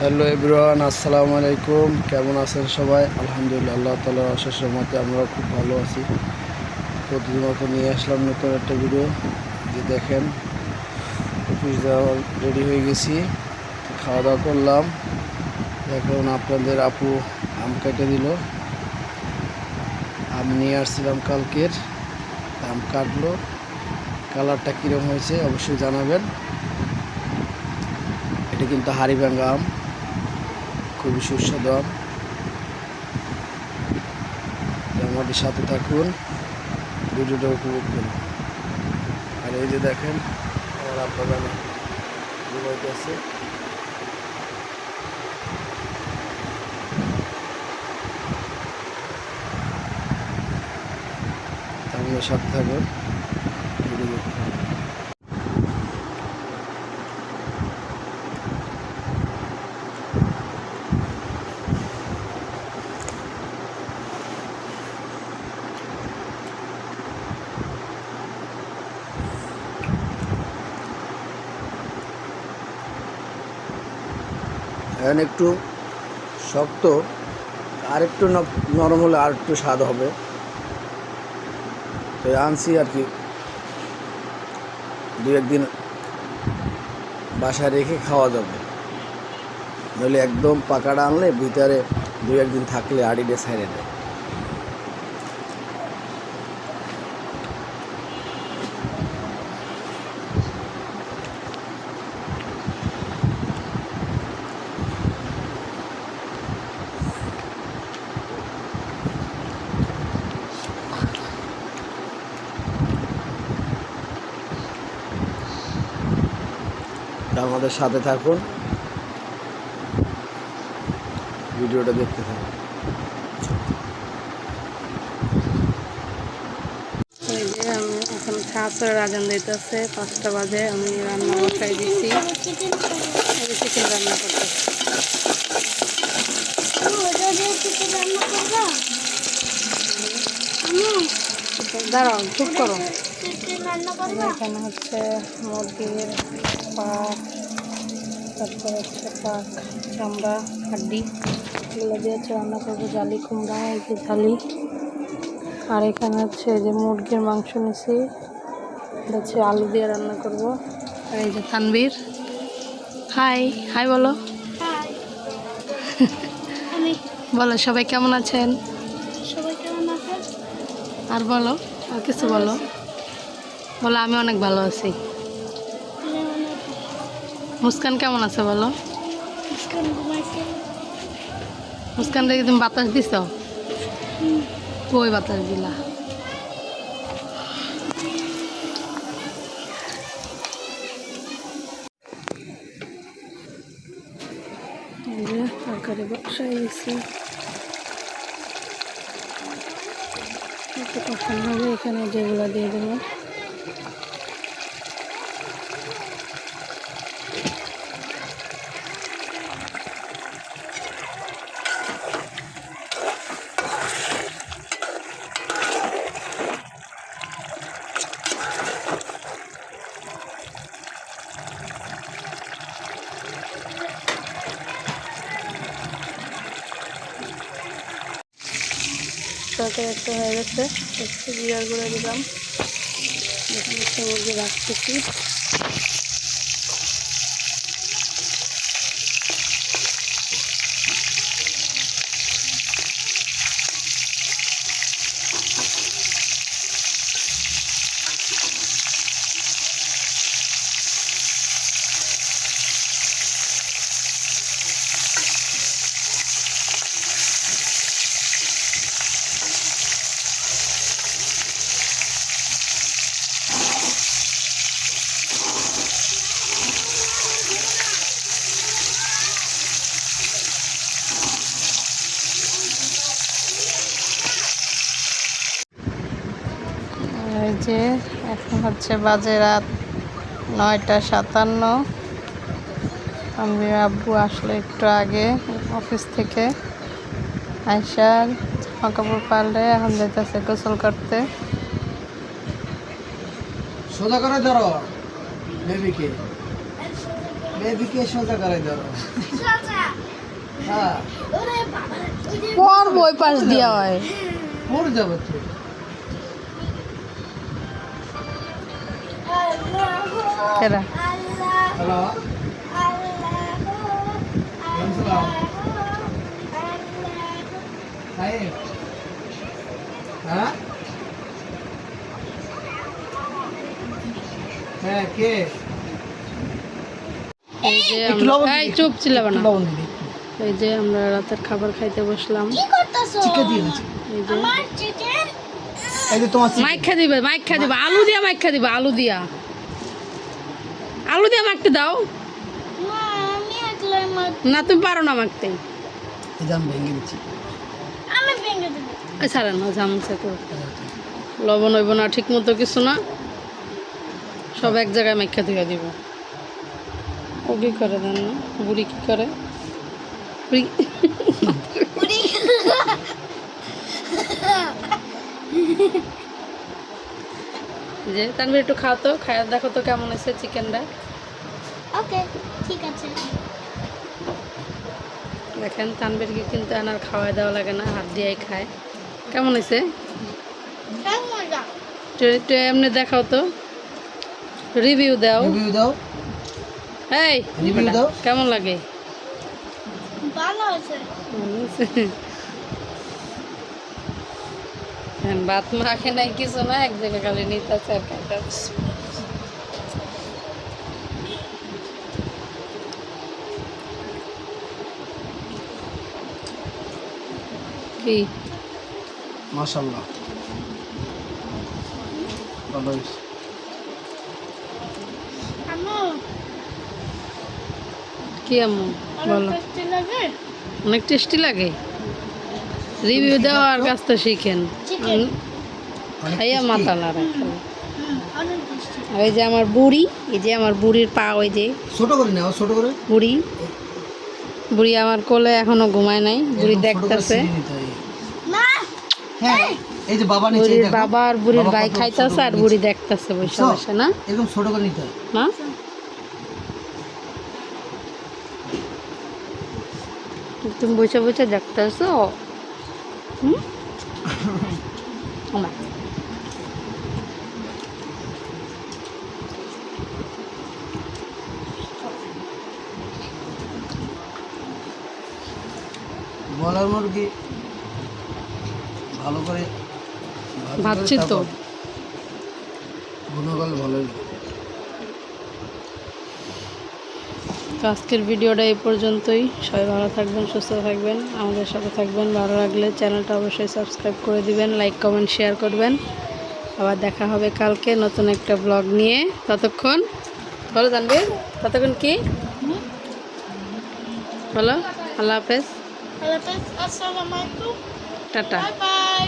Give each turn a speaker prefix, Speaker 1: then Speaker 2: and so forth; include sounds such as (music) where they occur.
Speaker 1: Hello everyone, আসসালামু আলাইকুম। কেমন আছেন সবাই? আলহামদুলিল্লাহ, আল্লাহ তালার অশেষ মতে আমরা খুব ভালো আছি। প্রতিদিন মতো নিয়ে আসলাম নতুন একটা ভিডিও যে দেখেন অফিস যাওয়ার রেডি হয়ে গেছি। খাওয়া দাওয়া করলাম। এখন আপনাদের আপু আম কেটে দিল। আম নিয়ে আসছিলাম কালকের। আম কাটলো। কালারটা কীরকম হয়েছে অবশ্যই জানাবেন। এটা কিন্তু হাড়িভাঙ্গা আম। খুবই সুস্বাদু। আম আমাদের সাথে থাকুন। ভিডিওটা উপভোগ করুন। আর এই যে দেখেন, আমার জানা আছে। সাথে থাকুন ভিডিও দেখতে হবে এখন একটু শক্ত আর একটু নরম হলে আর একটু স্বাদ হবে। তো আনছি আর কি। দু একদিন বাসায় রেখে খাওয়া যাবে। নইলে একদম পাকাটা আনলে ভিতরে দু একদিন থাকলে আড়িটা সাইড়ে দেয়। আমাদের সাথে থাকুন। ভিডিওটা দেখতে থাকুন।
Speaker 2: আমি এখন খাঁচের আজান দিতেছে, পাঁচটা বাজে, আমি রান্না বসাই দিছি। চিকেন রান্না করতেছি। দাঁড়াও, চুপ করো। এখানে হচ্ছে মুরগির পাক তারপর হচ্ছে পাক চামড়া হাড্ডি এগুলো দিয়ে হচ্ছে রান্না করব জালি কুমড়া এই যে জালি আর এখানে হচ্ছে যে মুরগির মাংস নিছি হচ্ছে আলু দিয়ে রান্না করব। আর এই যে তানবীর হাই হাই বলো। (laughs) বলো সবাই কেমন আছেন? আর বলো আর কিছু বলো। বলো আমি অনেক ভালো আছি। মুস্কান কেমন আছে বলো? মুস্কান দেখি তুমি বাতাস দিছ? কই বাতাস দিলা? তরকারি বসাই দিছি একটু কষানো হবে এখানে যেগুলো দিয়ে দেবো। তরকারি একটা হয়ে গেছে। একটু জিরার গুঁড়ো দিলাম। মুরগি রাখতেছি এই যে এখন হচ্ছে বাজে রাত নয়টা সাতান্ন। আমি আব্বু আসলে একটু আগে অফিস থেকে। আইসা জামা কাপড় পাল্টে এখন যেতেছে গোসল করতে।
Speaker 1: সোজা করে ধরো বেবিকে। বেবিকে সোজা করে দাও হ্যাঁ।
Speaker 2: পর বই পাশ দিয়া হয়।
Speaker 1: পড়ে যাবে তো। কে
Speaker 2: এই যে আমরা চুপ ছিলাম না। এই যে আমরা রাতের খাবার খাইতে বসলাম।
Speaker 1: চিকে
Speaker 2: এই যে
Speaker 1: এই যে তোমার
Speaker 2: মাইক খা দিবে মাইক খা দিবে আলু দিয়া মাইক খা দিবে আলু দিয়া। আলু দিয়া মাখতে দাও। না তুমি পারো না মাখতে।
Speaker 1: জাম ভেঙে দিচ্ছি।
Speaker 2: এই ছাড়া না জামছে তো। লবণ হইব না ঠিক মতো কিছু না। সব এক জায়গায় মাইখা দিয়ে দিব। ও কি করে দেন না বুড়ি কি করে? বুড়ি যে তানভীর একটু খাও তো খায় দেখো তো কেমন আছে চিকেনটা।
Speaker 3: ওকে ঠিক আছে।
Speaker 2: দেখেন তানভীরকে কিন্তু আনার খাওয়াই দেওয়া লাগে না হাত দিয়েই খায়। কেমন হয়েছে? একটু এমনি দেখাও তো। রিভিউ দাও।
Speaker 1: রিভিউ দাও।
Speaker 2: এই বেটা,
Speaker 1: দাও।
Speaker 2: কেমন লাগে?
Speaker 3: ভালো আছে?
Speaker 2: হ্যাঁ, ভাত মাখে নাই কিছু না এক জায়গায় খালি নিতেছে আর খাইতেছে। কি
Speaker 1: মাশাল্লাহ ভালো
Speaker 3: আম্মু।
Speaker 2: কি এমন বলো।
Speaker 3: অনেক টেস্টি লাগে?
Speaker 2: অনেক টেস্টি লাগে? রিভিউ দেওয়ার কাছ তো শিখেন. আমি খাইয়া মাথা না রাখেন
Speaker 3: হুম, অনেক টেস্টি
Speaker 2: আর ওই যে আমার বুড়ি এই যে আমার বুড়ির পা ওই যে
Speaker 1: ছোট করে নাও ছোট করে।
Speaker 2: বুড়ি। বুড়ি আমার কোলে এখনও ঘুমায় নাই বুড়ি দেখতেছে।
Speaker 1: হ্যাঁ এই যে বাবা নিচে দেখো।
Speaker 2: বাবা আর বুড়ির ভাই খাইতেছে আর বুড়ি। দেখতেছে বসে বসে না
Speaker 1: এরকম ছোট করে নিতে হয়
Speaker 2: না তুমি বসে বসে দেখতেছো হুম।
Speaker 1: বলার মুরগি ভালো করে ভাজি করে
Speaker 2: ভাবছি তো। তো আজকের ভিডিওটা এই পর্যন্তই। সবাই ভালো থাকবেন সুস্থ থাকবেন। আমাদের সাথে থাকবেন ভালো লাগলে চ্যানেলটা অবশ্যই সাবস্ক্রাইব করে দিবেন লাইক কমেন্ট শেয়ার করবেন। আবার দেখা হবে কালকে নতুন একটা ব্লগ নিয়ে। ততক্ষণ বলো জানবে ততক্ষণ কি? বলো আল্লাহ হাফেজ।
Speaker 3: হ্যালো আসসালামু আলাইকুম।
Speaker 2: টাটা।
Speaker 3: Bye bye.